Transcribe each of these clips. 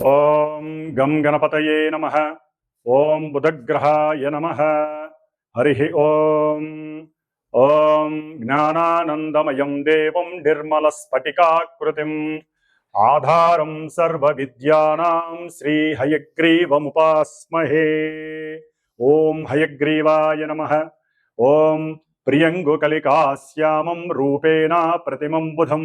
ఓం గం గణపతయే నమ ఓం బుధగ్రహాయ నమ హరి ఓం ఓం జ్ఞానానందమయం దేవం నిర్మలస్ఫటికాకృతిం ఆధారం సర్వవిద్యానాం శ్రీ హయగ్రీవముపాస్మహే ఓం హయగ్రీవాయ నమ ఓం ప్రియంగుకలికాశ్యామం రూపేణ ప్రతిమం బుధం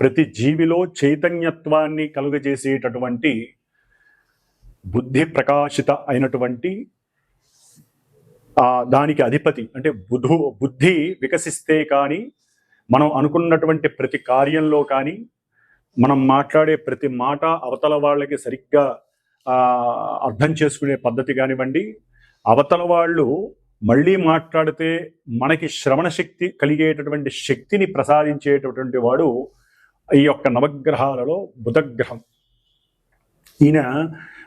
ప్రతి జీవిలో చైతన్యత్వాన్ని కలుగజేసేటటువంటి బుద్ధి ప్రకాశిత అయినటువంటి దానికి అధిపతి అంటే బుధు బుద్ధి వికసిస్తే కానీ మనం అనుకున్నటువంటి ప్రతి కార్యంలో కానీ మనం మాట్లాడే ప్రతి మాట అవతల వాళ్ళకి సరిగ్గా అర్థం చేసుకునే పద్ధతి కానివ్వండి అవతల వాళ్ళు మళ్ళీ మాట్లాడితే మనకి శ్రవణ శక్తి కలిగేటటువంటి శక్తిని ప్రసాదించేటటువంటి వాడు ఈ యొక్క నవగ్రహాలలో బుధగ్రహం. ఈయన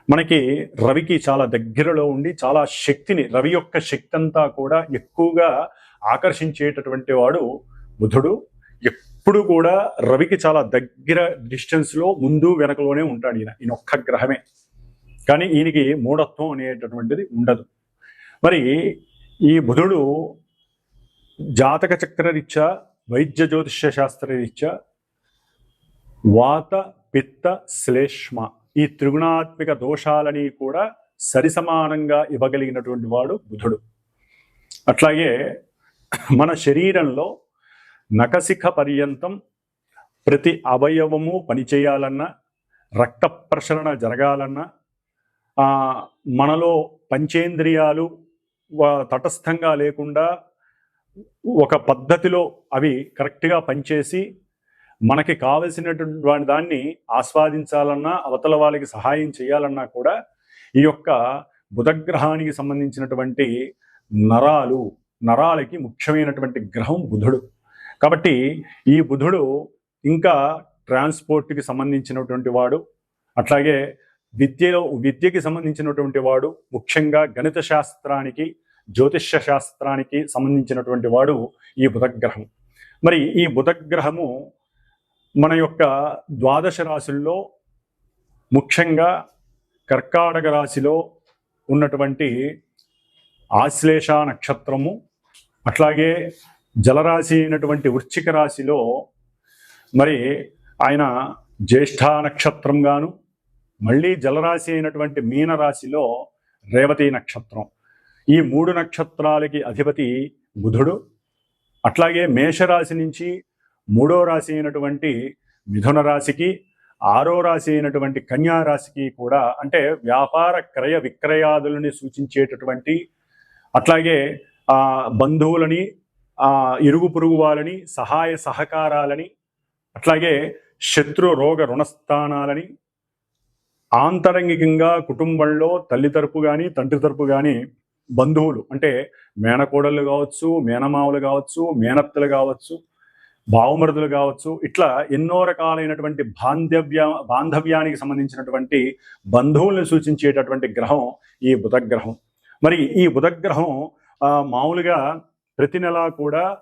మనకి రవికి చాలా దగ్గరలో ఉండి చాలా శక్తిని రవి యొక్క శక్తి అంతా కూడా ఎక్కువగా ఆకర్షించేటటువంటి వాడు బుధుడు. ఎప్పుడు కూడా రవికి చాలా దగ్గర డిస్టెన్స్లో ముందు వెనకలోనే ఉంటాడు ఈయన ఈయన ఒక్క గ్రహమే. కానీ ఈయనకి మూఢత్వం అనేటటువంటిది ఉండదు. మరి ఈ బుధుడు జాతక చక్రరీత్యా వైద్య జ్యోతిష్య శాస్త్రరీత్యా వాత పిత్త శ్లేష్మ ఈ త్రిగుణాత్మిక దోషాలని కూడా సరిసమానంగా ఇవ్వగలిగినటువంటి వాడు బుధుడు. అట్లాగే మన శరీరంలో నకశిఖ పర్యంతం ప్రతి అవయవము పనిచేయాలన్నా రక్త ప్రసరణ జరగాలన్నా మనలో పంచేంద్రియాలు తటస్థంగా లేకుండా ఒక పద్ధతిలో అవి కరెక్ట్గా పనిచేసి మనకి కావలసినటువంటి దాన్ని ఆస్వాదించాలన్నా అవతల వాళ్ళకి సహాయం చేయాలన్నా కూడా ఈ యొక్క బుధగ్రహానికి సంబంధించినటువంటి నరాలు నరాలకి ముఖ్యమైనటువంటి గ్రహం బుధుడు. కాబట్టి ఈ బుధుడు ఇంకా ట్రాన్స్పోర్ట్కి సంబంధించినటువంటి వాడు అట్లాగే విద్యలో విద్యకి సంబంధించినటువంటి వాడు ముఖ్యంగా గణిత శాస్త్రానికి జ్యోతిష్య శాస్త్రానికి సంబంధించినటువంటి వాడు ఈ బుధగ్రహం. మరి ఈ బుధగ్రహము మన యొక్క ద్వాదశ రాశుల్లో ముఖ్యంగా కర్కాటక రాశిలో ఉన్నటువంటి ఆశ్లేష నక్షత్రము అట్లాగే జలరాశి అయినటువంటి వృశ్చిక రాశిలో మరి ఆయన జ్యేష్ఠ నక్షత్రం గాను మళ్ళీ జలరాశి అయినటువంటి మీనరాశిలో రేవతి నక్షత్రం. ఈ మూడు నక్షత్రాలకి అధిపతి బుధుడు అట్లాగే మేషరాశి నుంచి మూడో రాశి అయినటువంటి మిథున రాశికి ఆరో రాశి అయినటువంటి కన్యా రాశికి కూడా అంటే వ్యాపార క్రయ విక్రయాదులని సూచించేటటువంటి అట్లాగే బంధువులని ఇరుగు పొరుగు వాళ్ళని సహాయ సహకారాలని అట్లాగే శత్రు రోగ రుణస్థానాలని ఆంతరంగికంగా కుటుంబంలో తల్లి తరపు కానీ తండ్రి తరపు కానీ బంధువులు అంటే మేనకోడళ్ళు కావచ్చు మేనమావులు కావచ్చు మేనత్తలు కావచ్చు బావమరుదులు కావచ్చు ఇట్లా ఎన్నో రకాలైనటువంటి బాంధవ్య బాంధవ్యానికి సంబంధించినటువంటి బంధువులను సూచించేటటువంటి గ్రహం ఈ బుధగ్రహం. మరి ఈ బుధగ్రహం మామూలుగా ప్రతి నెల కూడా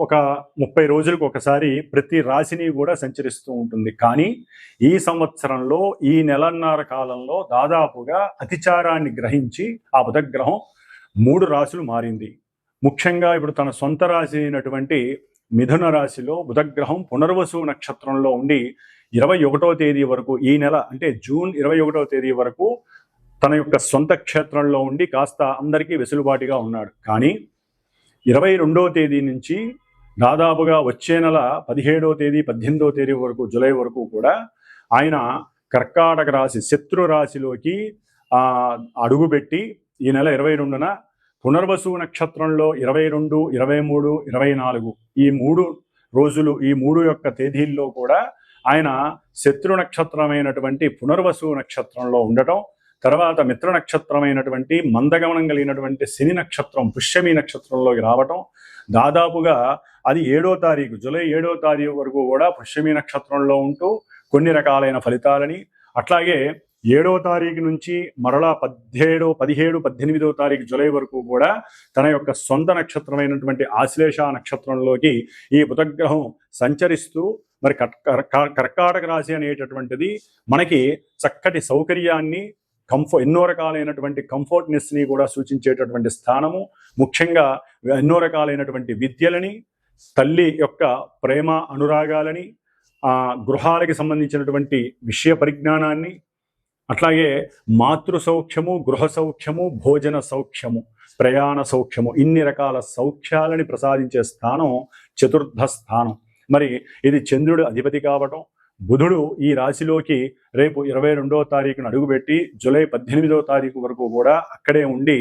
ఒక ముప్పై రోజులకు ఒకసారి ప్రతి రాశిని కూడా సంచరిస్తూ ఉంటుంది. కానీ ఈ సంవత్సరంలో ఈ నెలన్నర కాలంలో దాదాపుగా అతిచారాన్ని గ్రహించి ఆ బుధగ్రహం మూడు రాశులు మారింది. ముఖ్యంగా ఇప్పుడు తన సొంత రాశి అయినటువంటి మిథున రాశిలో బుధగ్రహం పునర్వసు నక్షత్రంలో ఉండి ఇరవై ఒకటో తేదీ వరకు ఈ నెల అంటే జూన్ ఇరవై ఒకటో తేదీ వరకు తన యొక్క సొంత క్షేత్రంలో ఉండి కాస్త అందరికీ వెసులుబాటుగా ఉన్నాడు. కానీ ఇరవై రెండో తేదీ నుంచి దాదాపుగా వచ్చే నెల పదిహేడో తేదీ పద్దెనిమిదో తేదీ వరకు జూలై వరకు కూడా ఆయన కర్కాటక రాశి శత్రు రాశిలోకి అడుగుపెట్టి ఈ నెల ఇరవై రెండున పునర్వసు నక్షత్రంలో ఇరవై రెండు ఇరవై మూడు ఇరవై నాలుగు ఈ మూడు రోజులు ఈ మూడు యొక్క తేదీల్లో కూడా ఆయన శత్రు నక్షత్రమైనటువంటి పునర్వసు నక్షత్రంలో ఉండటం తర్వాత మిత్ర నక్షత్రమైనటువంటి మందగమనం కలిగినటువంటి శని నక్షత్రం పుష్యమి నక్షత్రంలోకి రావటం దాదాపుగా అది ఏడో తారీఖు జూలై ఏడో తారీఖు వరకు కూడా పుష్యమి నక్షత్రంలో ఉంటూ కొన్ని రకాలైన ఫలితాలని అట్లాగే ఏడవ తారీఖు నుంచి మరలా పదిహేడో పదిహేడు పద్దెనిమిదో తారీఖు జూలై వరకు కూడా తన యొక్క సొంత నక్షత్రమైనటువంటి ఆశ్లేష నక్షత్రంలోకి ఈ బుధగ్రహం సంచరిస్తూ మరి కర్- కర్కాటక రాశి అనేటటువంటిది మనకి చక్కటి సౌకర్యాన్ని కంఫో ఎన్నో రకాలైనటువంటి కంఫర్ట్నెస్ని కూడా సూచించేటటువంటి స్థానము. ముఖ్యంగా ఎన్నో రకాలైనటువంటి విద్యలని తల్లి యొక్క ప్రేమ అనురాగాలని గృహాలకి సంబంధించినటువంటి విషయ పరిజ్ఞానాన్ని అట్లాగే మాతృ సౌఖ్యము గృహ సౌఖ్యము భోజన సౌఖ్యము ప్రయాణ సౌఖ్యము ఇన్ని రకాల సౌఖ్యాలని ప్రసాదించే స్థానం చతుర్థ స్థానం. మరి ఇది చంద్రుడు అధిపతి కావటం బుధుడు ఈ రాశిలోకి రేపు ఇరవై రెండో తారీఖున అడుగుపెట్టి జూలై పద్దెనిమిదో తారీఖు వరకు కూడా అక్కడే ఉండి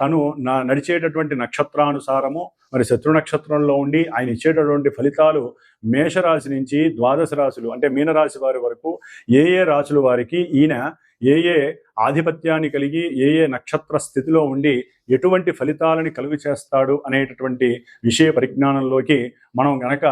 తను నా నడిచేటటువంటి నక్షత్రానుసారము మరి శత్రు నక్షత్రంలో ఉండి ఆయన ఇచ్చేటటువంటి ఫలితాలు మేషరాశి నుంచి ద్వాదశ రాశులు అంటే మీనరాశి వారి వరకు ఏ ఏ రాశుల వారికి ఈయన ఏ ఏ ఆధిపత్యాన్ని కలిగి ఏ ఏ నక్షత్ర స్థితిలో ఉండి ఎటువంటి ఫలితాలని కలుగు చేస్తాడు అనేటటువంటి విషయ పరిజ్ఞానంలోకి మనం గనక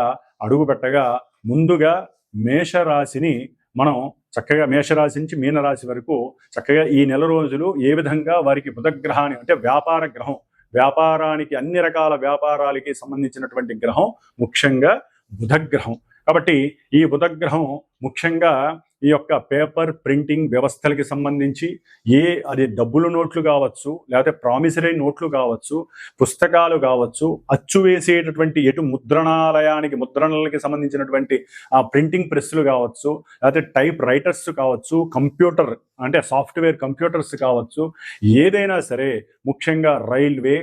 అడుగు పెట్టగా ముందుగా మేషరాశిని మనం చక్కగా మేషరాశి నుంచి మీనరాశి వరకు చక్కగా ఈ నెల రోజులు ఏ విధంగా వారికి బుధగ్రహాన్ని అంటే వ్యాపార గ్రహం వ్యాపారానికి అన్ని రకాల వ్యాపారాలకి సంబంధించినటువంటి గ్రహం ముఖ్యంగా బుధగ్రహం. కాబట్టి ఈ బుధగ్రహం ముఖ్యంగా ఈ యొక్క పేపర్ ప్రింటింగ్ వ్యవస్థలకి సంబంధించి ఏ అది డబ్బుల నోట్లు కావచ్చు లేకపోతే ప్రామిసరీ నోట్లు కావచ్చు పుస్తకాలు కావచ్చు అచ్చు వేసేటటువంటి ఎటు ముద్రణాలయానికి ముద్రణలకి సంబంధించినటువంటి ఆ ప్రింటింగ్ ప్రెస్లు కావచ్చు లేకపోతే టైప్ రైటర్స్ కావచ్చు కంప్యూటర్ అంటే సాఫ్ట్వేర్ కంప్యూటర్స్ కావచ్చు ఏదైనా సరే ముఖ్యంగా రైల్వే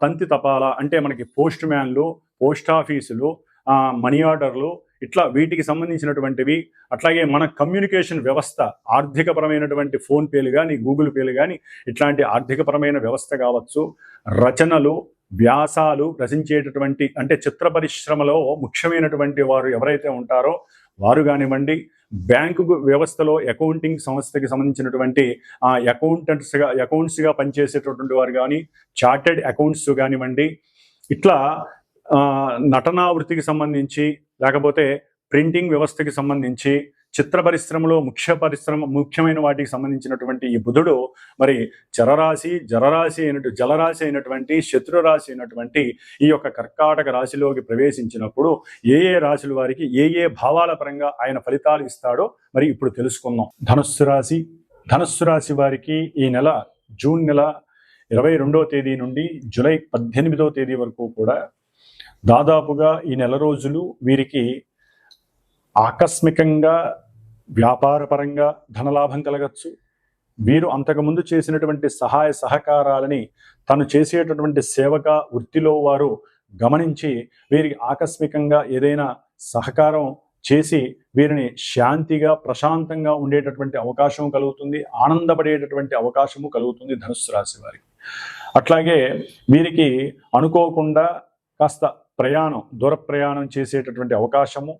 తంతి తపాలా అంటే మనకి పోస్ట్ మ్యాన్లు పోస్ట్ ఆఫీసులు మనీ ఆర్డర్లు ఇట్లా వీటికి సంబంధించినటువంటివి అట్లాగే మన కమ్యూనికేషన్ వ్యవస్థ ఆర్థికపరమైనటువంటి ఫోన్పేలు కానీ గూగుల్ పేలు కానీ ఇట్లాంటి ఆర్థికపరమైన వ్యవస్థ కావచ్చు రచనలు వ్యాసాలు రచించేటటువంటి అంటే చిత్ర పరిశ్రమలో ముఖ్యమైనటువంటి వారు ఎవరైతే ఉంటారో వారు కానివ్వండి బ్యాంకు వ్యవస్థలో అకౌంటింగ్ సంస్థకి సంబంధించినటువంటి అకౌంటెంట్స్గా అకౌంట్స్గా పనిచేసేటటువంటి వారు కానీ చార్టెడ్ అకౌంట్స్ కానివ్వండి ఇట్లా నటనా వృత్తికి సంబంధించి లేకపోతే ప్రింటింగ్ వ్యవస్థకి సంబంధించి చిత్ర పరిశ్రమలో ముఖ్య పరిశ్రమ ముఖ్యమైన వాటికి సంబంధించినటువంటి ఈ బుధుడు మరి చరరాశి జలరాశి అయినటు జలరాశి అయినటువంటి శత్రురాశి అయినటువంటి ఈ యొక్క కర్కాటక రాశిలోకి ప్రవేశించినప్పుడు ఏ ఏ రాశుల వారికి ఏ ఏ భావాల పరంగా ఆయన ఫలితాలు ఇస్తాడో మరి ఇప్పుడు తెలుసుకుందాం. ధనుస్సు రాశి ధనుస్సు రాశి వారికి ఈ నెల జూన్ నెల ఇరవై రెండో తేదీ నుండి జూలై పద్దెనిమిదో తేదీ వరకు కూడా దాదాపుగా ఈ నెల రోజులు వీరికి ఆకస్మికంగా వ్యాపారపరంగా ధనలాభం కలగచ్చు. వీరు అంతకుముందు చేసినటువంటి సహాయ సహకారాలని తను చేసేటటువంటి సేవక వృత్తిలో వారు గమనించి వీరికి ఆకస్మికంగా ఏదైనా సహకారం చేసి వీరిని శాంతిగా ప్రశాంతంగా ఉండేటటువంటి అవకాశం కలుగుతుంది ఆనందపడేటటువంటి అవకాశము కలుగుతుంది ధనుస్సు రాశి వారికి. అట్లాగే వీరికి అనుకోకుండా కాస్త ప్రయాణం దూర ప్రయాణం చేసేటటువంటి అవకాశము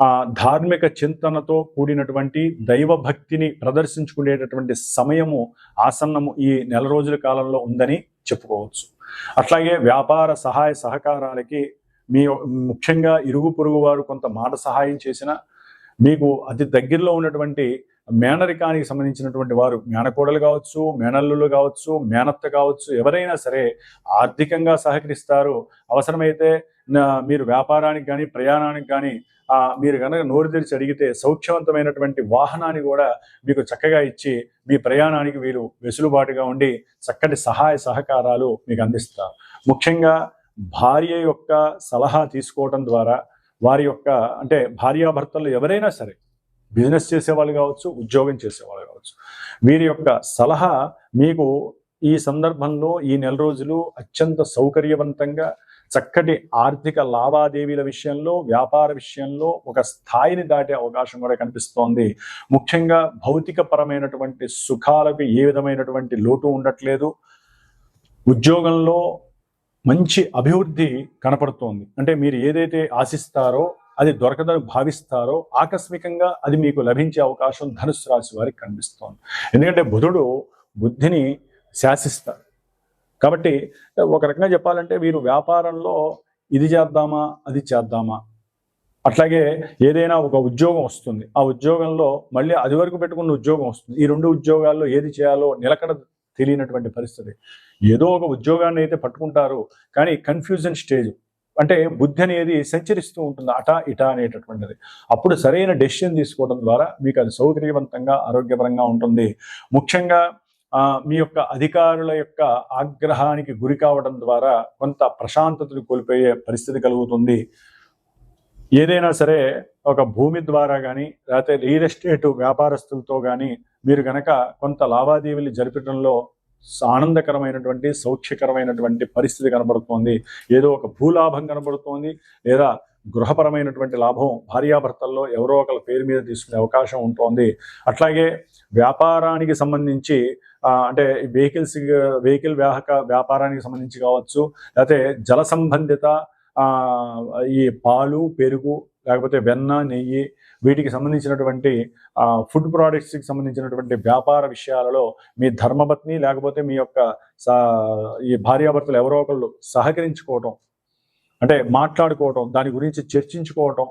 ఆ ధార్మిక చింతనతో కూడినటువంటి దైవ భక్తిని ప్రదర్శించుకునేటటువంటి సమయము ఆసన్నము ఈ నెల రోజుల కాలంలో ఉందని చెప్పుకోవచ్చు. అట్లాగే వ్యాపార సహాయ సహకారాలకి మీ ముఖ్యంగా ఇరుగు పొరుగు వారు కొంత మాట సహాయం చేసిన మీకు అతి దగ్గరలో ఉన్నటువంటి మేనరికానికి సంబంధించినటువంటి వారు మేనకోడలు కావచ్చు మేనల్లులు కావచ్చు మేనత్త కావచ్చు ఎవరైనా సరే ఆర్థికంగా సహకరిస్తారు. అవసరమైతే నా- మీరు వ్యాపారానికి కానీ ప్రయాణానికి కానీ మీరు కనుక నోరు తెరిచి అడిగితే సౌఖ్యవంతమైనటువంటి వాహనాన్ని కూడా మీకు చక్కగా ఇచ్చి మీ ప్రయాణానికి వీరు వెసులుబాటుగా ఉండి చక్కటి సహాయ సహకారాలు మీకు అందిస్తారు. ముఖ్యంగా భార్య యొక్క సలహా తీసుకోవడం ద్వారా వారి యొక్క అంటే భార్యాభర్తలు ఎవరైనా సరే బిజినెస్ చేసేవాళ్ళు కావచ్చు ఉద్యోగం చేసేవాళ్ళు కావచ్చు. వీరి యొక్క సలహా మీకు ఈ సందర్భంలో ఈ నెల రోజులు అత్యంత సౌకర్యవంతంగా చక్కటి ఆర్థిక లావాదేవీల విషయంలో వ్యాపార విషయంలో ఒక స్థాయిని దాటే అవకాశం కూడా కనిపిస్తోంది. ముఖ్యంగా భౌతిక పరమైనటువంటి సుఖాలకు ఏ విధమైనటువంటి లోటు ఉండట్లేదు. ఉద్యోగంలో మంచి అభివృద్ధి కనపడుతోంది. అంటే మీరు ఏదైతే ఆశిస్తారో అది దొరకదని భావిస్తారో ఆకస్మికంగా అది మీకు లభించే అవకాశం ధనుసు రాశి వారికి కనిపిస్తోంది. ఎందుకంటే బుధుడు బుద్ధిని శాసిస్తారు. కాబట్టి ఒక రకంగా చెప్పాలంటే వీరు వ్యాపారంలో ఇది చేద్దామా అది చేద్దామా. అట్లాగే ఏదైనా ఒక ఉద్యోగం వస్తుంది. ఆ ఉద్యోగంలో మళ్ళీ అది వరకు పెట్టుకున్న ఉద్యోగం వస్తుంది. ఈ రెండు ఉద్యోగాల్లో ఏది చేయాలో నిలకడ తెలియనటువంటి పరిస్థితి. ఏదో ఒక ఉద్యోగాన్ని అయితే పట్టుకుంటారు. కానీ కన్ఫ్యూజన్ స్టేజ్ అంటే బుద్ధి అనేది సంచరిస్తూ ఉంటుంది అట ఇట అనేటటువంటిది. అప్పుడు సరైన డెసిషన్ తీసుకోవడం ద్వారా మీకు అది సౌకర్యవంతంగా ఆరోగ్యపరంగా ఉంటుంది. ముఖ్యంగా మీ యొక్క అధికారుల యొక్క ఆగ్రహానికి గురి కావడం ద్వారా కొంత ప్రశాంతతను కోల్పోయే పరిస్థితి కలుగుతుంది. ఏదైనా సరే ఒక భూమి ద్వారా కానీ లేకపోతే రియల్ ఎస్టేట్ వ్యాపారస్తులతో కానీ మీరు కనుక కొంత లావాదేవీలు జరిపడంలో ఆనందకరమైనటువంటి సౌఖ్యకరమైనటువంటి పరిస్థితి కనబడుతోంది. ఏదో ఒక భూలాభం కనబడుతోంది లేదా గృహపరమైనటువంటి లాభం భార్యాభర్తల్లో ఎవరో ఒకరి పేరు మీద తీసుకునే అవకాశం ఉంటుంది. అట్లాగే వ్యాపారానికి సంబంధించి అంటే వెహికల్స్ వెహికల్ వ్యాహక వ్యాపారానికి సంబంధించి కావచ్చు లేకపోతే జల సంబంధిత ఈ పాలు పెరుగు లేకపోతే వెన్న నెయ్యి వీటికి సంబంధించినటువంటి ఫుడ్ ప్రోడక్ట్స్కి సంబంధించినటువంటి వ్యాపార విషయాలలో మీ ధర్మపత్ని లేకపోతే మీ యొక్క సా- ఈ భార్యాభర్తలు ఎవరో ఒకళ్ళు సహకరించుకోవటం అంటే మాట్లాడుకోవటం దాని గురించి చర్చించుకోవటం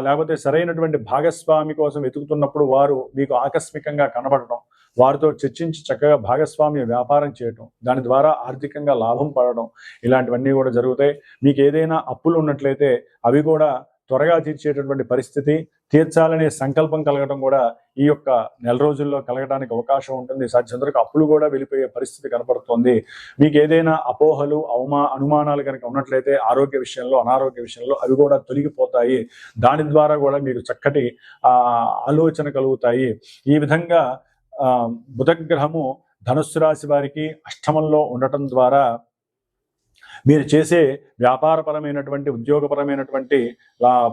లేకపోతే సరైనటువంటి భాగస్వామి కోసం వెతుకుతున్నప్పుడు వారు మీకు ఆకస్మికంగా కనబడటం వారితో చర్చించి చక్కగా భాగస్వామ్య వ్యాపారం చేయటం దాని ద్వారా ఆర్థికంగా లాభం పడడం ఇలాంటివన్నీ కూడా జరుగుతాయి. మీకు ఏదైనా అప్పులు ఉన్నట్లయితే అవి కూడా త్వరగా తీర్చేటటువంటి పరిస్థితి తీర్చాలనే సంకల్పం కలగడం కూడా ఈ యొక్క నెల రోజుల్లో కలగడానికి అవకాశం ఉంటుంది. సాధ్యంతరకు అప్పులు కూడా వెళ్ళిపోయే పరిస్థితి కనపడుతోంది. మీకు ఏదైనా అపోహలు అవమా అనుమానాలు కనుక ఉన్నట్లయితే ఆరోగ్య విషయంలో అనారోగ్య విషయంలో అవి కూడా తొలగిపోతాయి. దాని ద్వారా కూడా మీరు చక్కటి ఆలోచన కలుగుతాయి. ఈ విధంగా బుధగ్రహము ధనుస్సు రాశి వారికి అష్టమంలో ఉండటం ద్వారా మీరు చేసే వ్యాపారపరమైనటువంటి ఉద్యోగపరమైనటువంటి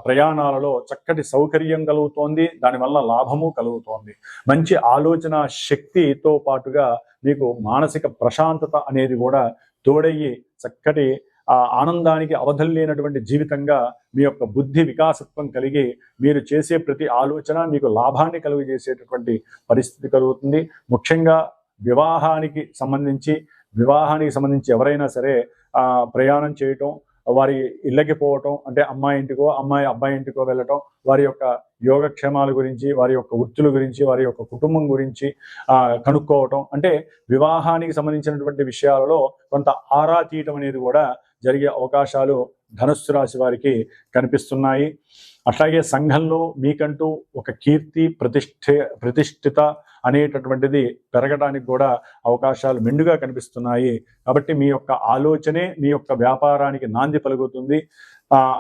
ప్రయాణాలలో చక్కటి సౌకర్యం కలుగుతోంది. దానివల్ల లాభము కలుగుతోంది. మంచి ఆలోచన శక్తితో పాటుగా మీకు మానసిక ప్రశాంతత అనేది కూడా తోడయ్యి చక్కటి ఆ ఆనందానికి అవధులు లేనటువంటి జీవితంగా మీ యొక్క బుద్ధి వికాసత్వం కలిగి మీరు చేసే ప్రతి ఆలోచన మీకు లాభాన్ని కలుగజేసేటటువంటి పరిస్థితి కలుగుతుంది. ముఖ్యంగా వివాహానికి సంబంధించి వివాహానికి సంబంధించి ఎవరైనా సరే ప్రయాణం చేయటం వారి ఇళ్ళకి పోవటం అంటే అమ్మాయి ఇంటికో అమ్మాయి అబ్బాయి ఇంటికో వెళ్ళటం వారి యొక్క యోగక్షేమాల గురించి వారి యొక్క వృత్తుల గురించి వారి యొక్క కుటుంబం గురించి కనుక్కోవటం. అంటే వివాహానికి సంబంధించినటువంటి విషయాలలో కొంత ఆరా తీయటం అనేది కూడా జరిగే అవకాశాలు ధనుస్సు రాశి వారికి కనిపిస్తున్నాయి. అట్లాగే సంఘంలో మీకంటూ ఒక కీర్తి ప్రతిష్ఠ ప్రతిష్ఠిత అనేటటువంటిది పెరగడానికి కూడా అవకాశాలు మెండుగా కనిపిస్తున్నాయి. కాబట్టి మీ యొక్క ఆలోచనే మీ యొక్క వ్యాపారానికి నాంది పలుకుతుంది.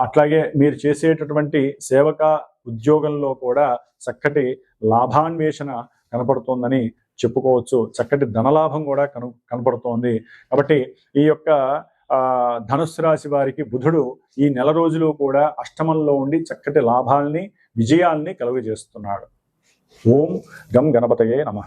అట్లాగే మీరు చేసేటటువంటి సేవక ఉద్యోగంలో కూడా చక్కటి లాభాన్వేషణ కనపడుతోందని చెప్పుకోవచ్చు. చక్కటి ధనలాభం కూడా కను కనపడుతోంది. కాబట్టి ఈ యొక్క ధనుసు రాశి వారికి బుధుడు ఈ నెల రోజులు కూడా అష్టమంలో ఉండి చక్కటి లాభాల్ని విజయాల్ని కలుగజేస్తున్నాడు. ఓం గం గణపతయే నమ.